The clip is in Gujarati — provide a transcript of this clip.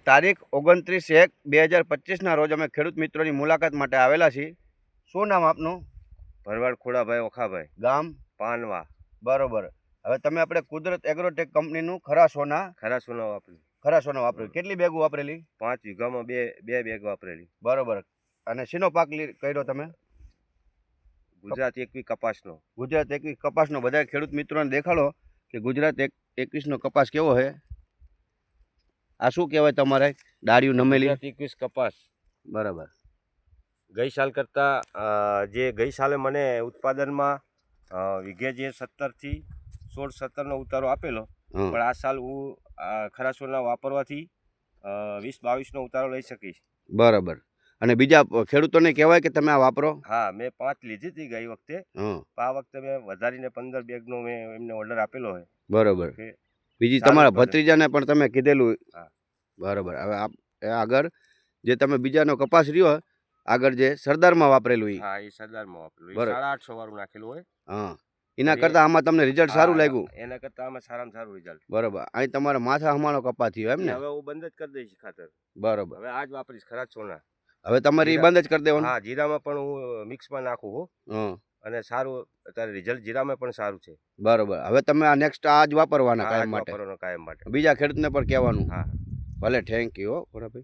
તારીખ ઓગણત્રીસ એક બે હજાર પચીસના રોજ અમે ખેડૂત મિત્રોની મુલાકાત માટે આવેલા છીએ. શું નામ આપનું? ભરવાડ ખોડાભાઈ ઓખાભાઈ ગામ પાનવા. બરોબર. હવે તમે આપણે કુદરત એગ્રોટેક કંપનીનું ખરા સોના ખરા સોના વાપર્યું. ખરા સોના વાપર્યું. કેટલી બેગો વાપરેલી? પાંચ વીઘામાં બે બે બેગ વાપરેલી. બરોબર. અને શીનો પાક કર્યો તમે? ગુજરાત એકવી કપાસનો. ગુજરાત એકવી કપાસનો. બધા ખેડૂત મિત્રોને દેખાડો કે ગુજરાત એક એકવીસનો કપાસ કેવો છે? આ શું કહેવાય તમારે? ડાળિયું નમેલી? એકવીસ કપાસ. બરાબર. ગઈ સાલ કરતાં જે ગઈ સાલે મને ઉત્પાદનમાં વીઘે જે સત્તરથી સોળ સત્તરનો ઉતારો આપેલો પણ આ સાલ હું આ ખરા વાપરવાથી વીસ બાવીસનો ઉતારો લઈ શકીશ. બરાબર. અને બીજા ખેડૂતોને કહેવાય કે તમે આ વાપરો? હા મેં પાંચ લીધી હતી ગઈ વખતે. આ વખતે મેં વધારીને પંદર બેગનો મેં એમને ઓર્ડર આપેલો હોય. બરાબર. બીજી તમારા ભત્રીજાને પણ તમે કીધેલું. બરોબર. હવે એ આગળ જે તમે બીજાનો કપાસ રહ્યો આગળ જે સરદારમાં વાપરેલું ઈ. હા એ સરદારમાં વાપરેલું. બરાબર. એ સાડા આઠસો વાળું નાખેલું હોય. હા. એના એ- કરતાં આમાં તમને રિઝલ્ટ સારું લાગ્યું? એના કરતાં આમાં સારામાં સારું રિઝલ્ટ બરાબર. અહીં તમારા માથા હમાણો કપાસ થયો એમ ને? હવે હું બંધ જ કરી દઈશ ખાતર. બરોબર. હવે આજ વાપરીશ ખરા સોના. હવે તમારી બંધ જ કરી દેવાનું? હા જીરામાં પણ હું મિક્સમાં નાખું હો. હં. અને સારું અત્યારે રિઝલ્ટ જીરામાં પણ સારું છે. બરોબર. હવે તમે આ નેક્સ્ટ આ જ વાપરવાના કાયમ માટે. કાયમ માટે. બીજા ખેડૂતને પણ કહેવાનું. હા. ભલે થેન્ક યુ હો ભોળાભાઈ